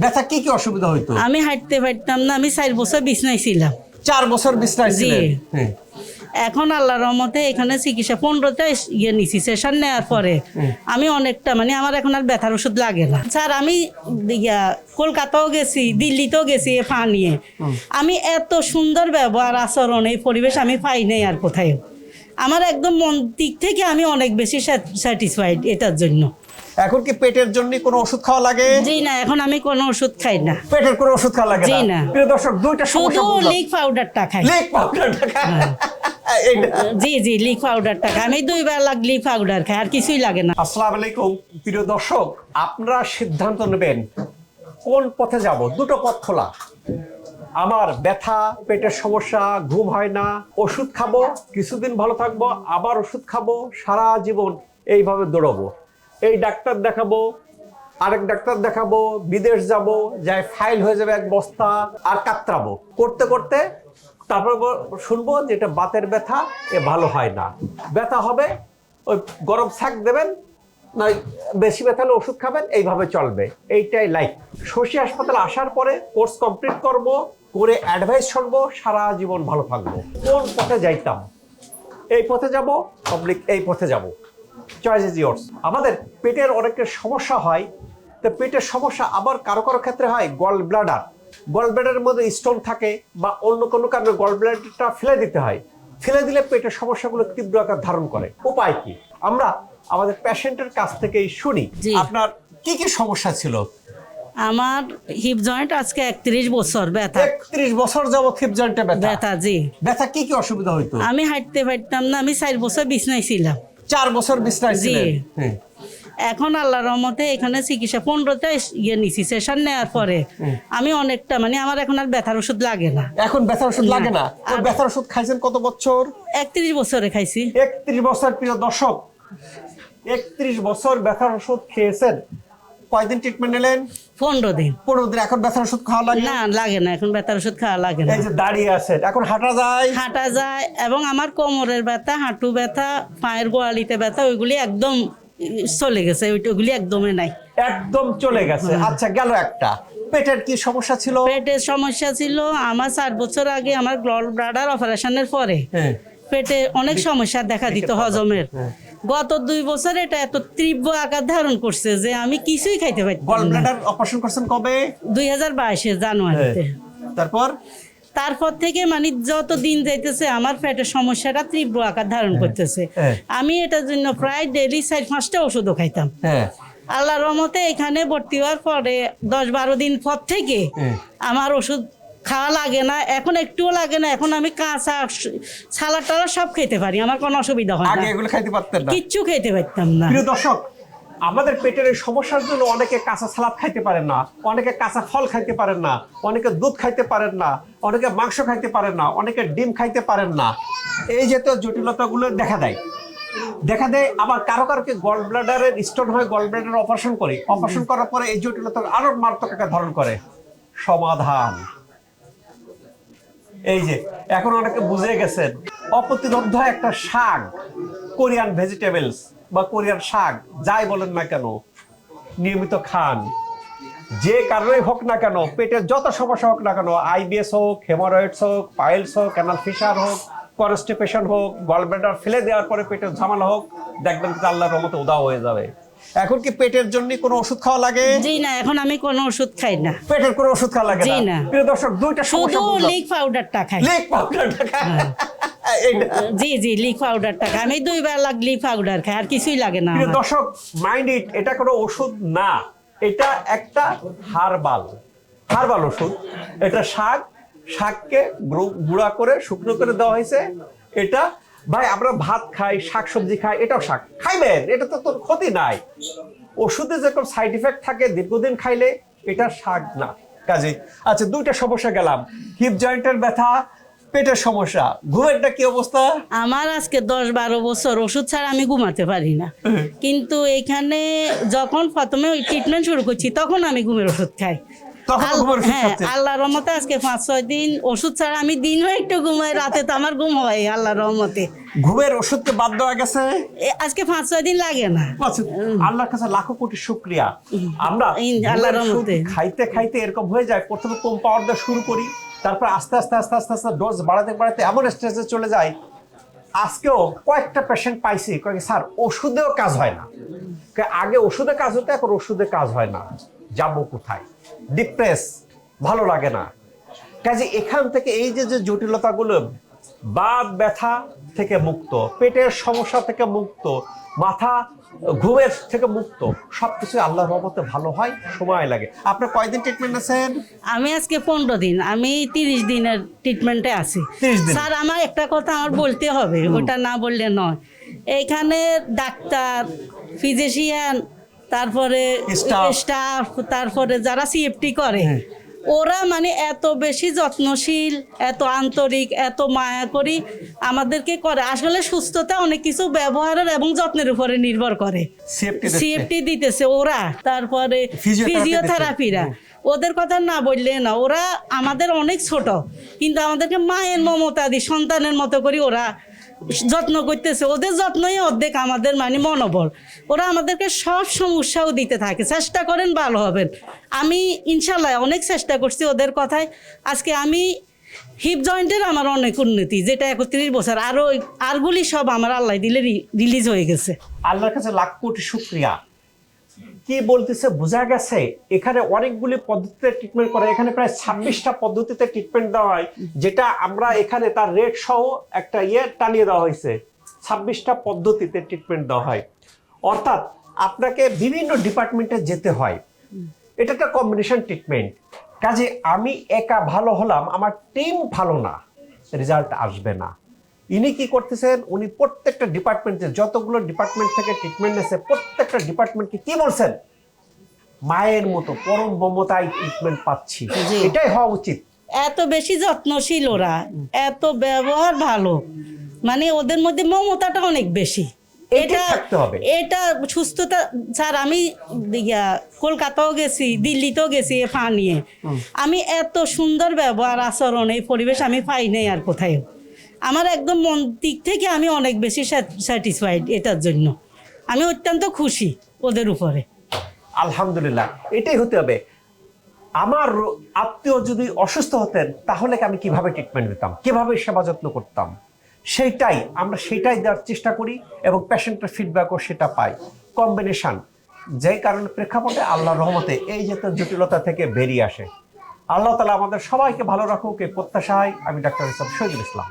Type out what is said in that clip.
ব্যথা কি কি অসুবিধা হইতো? আমি হাঁটতে পারতাম না আমি চার বছর বিছনায় ছিলাম চার বছর বিছনায়। ছিলেন? হ্যাঁ। এখন আল্লাহ রহমতে এখানে চিকিৎসা পনেরোটা ইয়ে নিছি সেশন নেওয়ার পরে আমি অনেকটা মানে আমার এখন আর ব্যথার ওষুধ লাগে না। স্যার আমি ইয়া, কলকাতাও গেছি দিল্লিতেও গেছি এ ফা নিয়ে। আমি এত সুন্দর ব্যবহার আচরণ এই পরিবেশ আমি পাই নাই আর কোথাও আমার একদম মন দিক থেকে আমি অনেক বেশি স্যাটিসফাইড এটার জন্য। এখন কি পেটের জন্য কোনো ওষুধ খাওয়া লাগে? জি না এখন আমি কোনো ওষুধ খাই না। পেটের কোনো ওষুধ খাওয়া লাগে জি না। প্রিয় দর্শক দুইটা সমস্যা শুধু লিক পাউডারটা খাই। লেগ পাউডারটা খায়। এইটা। জি জি লিক পাউডারটা খাই। আমি দুইবার লাগ লিক পাউডার খাই আর কিছুই লাগে না। আসসালামু আলাইকুম প্রিয় দর্শক আপনারা সিদ্ধান্ত নেবেন কোন পথে যাব? দুটো পথ খোলা। আমার ব্যথা পেটের সমস্যা ঘুম হয় না ওষুধ খাব কিছুদিন ভালো থাকব আবার ওষুধ খাব সারা জীবন এইভাবে দৌড়াবো। এই ডাক্তার দেখাবো, আরেক ডাক্তার দেখাবো, বিদেশ যাব, যাই ফাইল হয়ে যাবে এক বস্তা, আর কাতরাবো। করতে করতে তারপর শুনব যে এটা বাতের ব্যথা, এ ভালো হয় না। ব্যথা হবে, ওই গরম শাক দেবেন না বেশি ব্যথা হলে ওষুধ খাবেন, এইভাবে চলবে। এইটাই লাইফ শশী হাসপাতালে আসার পরে কোর্স কমপ্লিট করব, করে অ্যাডভাইস শুনব, সারা জীবন ভালো থাকব। কোন পথে যাইতাম? এই পথে যাব পাবলিক এই পথে যাব। চয়েস ইজ ইয়ার্স আমাদের পেটের অনেকের সমস্যা হয় তো পেটের সমস্যা আবার কারও কারও ক্ষেত্রে হয় গল ব্লাডার গল ব্লাডারের মধ্যে স্টোন থাকে বা অন্য কোনো কারণে গল ব্লাডারটা ফেলে দিতে হয়। ফেলে দিলে পেটের সমস্যাগুলো তীব্র আকার ধারণ করে। উপায় কি? আমরা আমাদের পেশেন্টের কাছ থেকেই শুনি। আপনার কি কি সমস্যা ছিল? আমার হিপ জয়েন্ট আজকে একত্রিশ বছর ব্যথা। একত্রিশ বছর যাবত হিপ জয়েন্টে ব্যথা। ব্যথা জি। ব্যথা কি কি অসুবিধা হইতো? আমি হাঁটতে পারতাম না আমি চার বছর বিছনায় ছিলাম। চার বছর বিছনায় জি। ছিলেন। এখন আল্লাহ রহমতে এখানে চিকিৎসা পনেরোতে ইয়ে নিছি সেশন নেওয়ার পরে। আমি অনেকটা মানে আমার এখন আর ব্যথার ওষুধ লাগে না। এখন ব্যথার ওষুধ লাগে না? আর ব্যথার ওষুধ খাইছেন কত বছর? একত্রিশ বছরে খাইছি। একত্রিশ বছর প্রিয় দর্শক একত্রিশ বছর ব্যথার ওষুধ খেয়েছেন। কয়দিন ট্রিটমেন্ট নিলেন? পনেরো দিন। পনেরো দিন এখন ব্যথার ওষুধ খাওয়া লাগে? না লাগে না এখন ব্যথার ওষুধ খাওয়া লাগে না। এই যে দাঁড়িয়ে আছেন এখন হাঁটা যায়? হাঁটা যায় এবং আমার কোমরের ব্যথা হাঁটু ব্যথা পায়ের গোয়ালিতে ব্যথা ওইগুলি একদম চলে গেছে ওইগুলি একদমই নাই। একদম চলে গেছে। আচ্ছা গেল একটা। পেটের কি সমস্যা ছিল? পেটের সমস্যা ছিল আমার চার বছর আগে আমার গল ব্লাডার অপারেশনের পরে হ্যাঁ। পেটে অনেক সমস্যা দেখা দিত হজমের। গত দুই বছর এটা এত তীব্র আকার ধারণ করছে যে আমি কিছুই খাইতে পারি পারতাম না। ব্লাডার অপারেশন করছেন কবে? দুই হাজার বাইশে জানুয়ারিতে। তারপর? তারপর থেকে মানে যত দিন যাইতেছে আমার পেটের সমস্যাটা তীব্র আকার ধারণ করতেছে। হ্যাঁ। আমি এটার জন্য প্রায় ডেলি চার পাঁচটা ওষুধও খাইতাম। হ্যাঁ। আল্লাহ রহমতে এখানে ভর্তি হওয়ার পরে দশ বারো দিন পর থেকে আমার ওষুধ খাওয়া লাগে না এখন একটুও লাগে না এখন আমি কাঁচা সালাদ টালাদ সব খেতে পারি আমার কোনো অসুবিধা হয় আগে না এগুলো খাইতে পারতেন না। কিচ্ছু খেতে পারতাম না। প্রিয় দর্শক আমাদের পেটের এই সমস্যার জন্য অনেকে কাঁচা সালাদ খাইতে পারেন না অনেকে কাঁচা ফল খাইতে পারেন না অনেকে দুধ খাইতে পারেন না অনেকে মাংস খাইতে পারেন না অনেকে ডিম খাইতে পারেন না। এই জাতীয় জটিলতাগুলো দেখা দেয়। দেখা দেয় আবার কারও কারোকে গল ব্লাডারের স্টোন হয় গল ব্লাডার অপারেশন করে। অপারেশন করার পরে এই জটিলতা আরও মারাত্মক আকার ধারণ করে। সমাধান। এই যে, এখন অনেকে বুঝে গেছেন অপ্রতিরোধ একটা শাক, কোরিয়ান ভেজিটেবলস বা কোরিয়ান শাক, যাই বলেন না কেন, নিয়মিত খান। যে কারণেই হোক না কেন, পেটের যত সমস্যা হোক না কেন, আইবিএস হোক, হেমোরয়েডস হোক, পাইলস হোক, ক্যানাল ফিশার হোক, কনস্টিপেশন হোক গলব্লেডার ফেলে দেওয়ার পরে পেটের ঝামেলা হোক, দেখবেন আল্লাহর রহমতে উদাও হয়ে যাবে। এখন কি পেটের জন্য কোনো ওষুধ খাওয়া লাগে? জি না এখন আমি কোনো ওষুধ খাই না। পেটের কোনো ওষুধ খাওয়া লাগে জি না। প্রিয় দর্শক দুইটা শুধু সমস্যা। লিক পাউডারটা খাই। লেগ পাউডারটা খায়। এইটা। জি জি লিক পাউডারটা খাই। আমি দুইবার লাগ লিক পাউডার খাই আর কিছুই লাগে না প্রিয় দর্শক মাইন্ড ইট এটা কোনো ওষুধ না। এটা একটা হারবাল। হারবাল ওষুধ। এটা শাক শাককে গুঁড়া করে শুকনো করে দেওয়া হয়েছে। এটা ভাই আমরা ভাত খাই শাক সবজি খাই এটাও শাক। খাইবেন এটা তো তোর ক্ষতি নাই। ওষুধে যেরকম সাইড ইফেক্ট থাকে দীর্ঘদিন খাইলে এটা শাক না। কাজে আচ্ছা দুইটা সমস্যা গেলাম। হিপ জয়েন্টের ব্যথা পেটের সমস্যা। ঘুমেরটা কি অবস্থা? আমার আজকে দশ বারো বছর ওষুধ ছাড়া আমি ঘুমাতে পারি না। কিন্তু এখানে যখন প্রথমে ওই ট্রিটমেন্ট শুরু করছি তখন আমি ঘুমের ওষুধ খাই। তো ওষুধ হ্যাঁ। আল্লাহর রহমতে আজকে পাঁচ ছয় দিন ওষুধ ছাড়া আমি দিনও একটু ঘুমাই রাতে তো আমার ঘুম হয় আল্লাহর রহমতে। ঘুমের ওষুধকে বাদ দেওয়া গেছে? আজকে পাঁচ ছয় দিন লাগে না। আচ্ছা, আল্লাহর কাছে লাখো কোটি শুক্রিয়া। আমরা আল্লাহর রহমতে। খাইতে খাইতে এরকম হয়ে যায় প্রথমে কম পাওয়ার দেওয়া শুরু করি তারপর আস্তে আস্তে আস্তে আস্তে আস্তে ডোজ বাড়াতে বাড়াতে এমন স্টেজে চলে যায় আজকেও কয়েকটা পেশেন্ট পাইছি কয়েক স্যার ওষুধেও কাজ হয় না। আগে ওষুধে কাজ হতো এখন ওষুধে কাজ হয় না। যাব কোথায়? ডিপ্রেস ভালো লাগে না। কাজে এখান থেকে এই যে যে জটিলতাগুলো বাত ব্যথা থেকে মুক্ত পেটের সমস্যা থেকে মুক্ত মাথা ঘুমের থেকে মুক্ত সবকিছু আল্লাহর রহমতে ভালো হয় সময় লাগে। আপনার কয়দিন ট্রিটমেন্ট আছেন? আমি আজকে পনেরো দিন আমি তিরিশ দিনের ট্রিটমেন্টে আছি। স্যার আমার একটা কথা আমার বলতে হবে ওটা না বললে নয়। এইখানে ডাক্তার ফিজিশিয়ান তারপরে. স্টাফ তারপরে যারা সিএফটি করে ওরা মানে এত বেশি যত্নশীল এত আন্তরিক এত মায়া করি আমাদেরকে করে। আসলে সুস্থতা অনেক কিছু ব্যবহারের এবং যত্নের উপরে নির্ভর করে। সেফটি সিএফটি দিতেছে ওরা তারপরে ফিজিওথেরাপিরা ওদের কথা না বললে না ওরা আমাদের অনেক ছোট কিন্তু আমাদেরকে মায়ের মমতা দি সন্তানের মতো করি ওরা যত্ন করতেছে। ওদের যত্নই অর্ধেক আমাদের মানে মনোবল। ওরা আমাদেরকে সব সমস্যাও দিতে থাকে। চেষ্টা করেন ভালো হবেন। আমি ইনশাল্লাহ অনেক চেষ্টা করছি ওদের কথায়। আজকে আমি হিপ জয়েন্টের আমার অনেক উন্নতি, যেটা একত্রিশ বছর। আরও আরগুলি সব আমার আল্লাহ দিলে রিলিজ হয়ে গেছে। আল্লাহর কাছে লাখ কোটি শুক্রিয়া। কি বলতেছে, বোঝা গেছে এখানে অনেকগুলি পদ্ধতিতে ট্রিটমেন্ট করে এখানে প্রায় ছাব্বিশটা পদ্ধতিতে ট্রিটমেন্ট দেওয়া হয়, যেটা আমরা এখানে তার রেট সহ একটা ইয়ে টানিয়ে দেওয়া হয়েছে। ছাব্বিশটা পদ্ধতিতে ট্রিটমেন্ট দেওয়া হয়। অর্থাৎ আপনাকে বিভিন্ন ডিপার্টমেন্টে যেতে হয়। এটা একটা কম্বিনেশন ট্রিটমেন্ট কাজে আমি একা ভালো হলাম, আমার টিম ভালো না রেজাল্ট আসবে না। ইনি কি করতেছেন? উনি প্রত্যেকটা ডিপার্টমেন্টে যতগুলো ডিপার্টমেন্ট থেকে ট্রিটমেন্ট নিয়েছে প্রত্যেকটা ডিপার্টমেন্টকে কি বলছেন? মায়ের মতো পরম মমতায় ট্রিটমেন্ট পাচ্ছি। এটাই হওয়া উচিত। এত বেশি যত্নশীল ওরা এত ব্যবহার ভালো। মানে ওদের মধ্যে মমতাটা অনেক বেশি। হবে। এটা সুস্থতা স্যার আমি কলকাতাও গেছি দিল্লিতেও গেছি এ ফা নিয়ে। আমি এত সুন্দর ব্যবহার আচরণ এই পরিবেশ আমি পাই নাই আর কোথাও আমার একদম মন দিক থেকে আমি অনেক বেশি স্যাটিসফাইড এটার জন্য। আমি অত্যন্ত খুশি ওদের উপরে। আলহামদুলিল্লাহ, এটাই হতে হবে। আমার আত্মীয় যদি অসুস্থ হতেন, তাহলে আমি কীভাবে ট্রিটমেন্ট দিতাম কীভাবে সেবা যত্ন করতাম? সেইটাই, আমরা সেটাই দেওয়ার চেষ্টা করি এবং পেশেন্টের ফিডব্যাকও সেটা পাই কম্বিনেশন যেই কারণে প্রেক্ষাপটে আল্লাহর রহমতে এই যে জটিলতা থেকে বেরিয়ে আসে। আল্লাহ তালা আমাদের সবাইকে ভালো রাখুক, এই প্রত্যাশায় আমি ডাক্তার ইসলাম শহীদুল ইসলাম।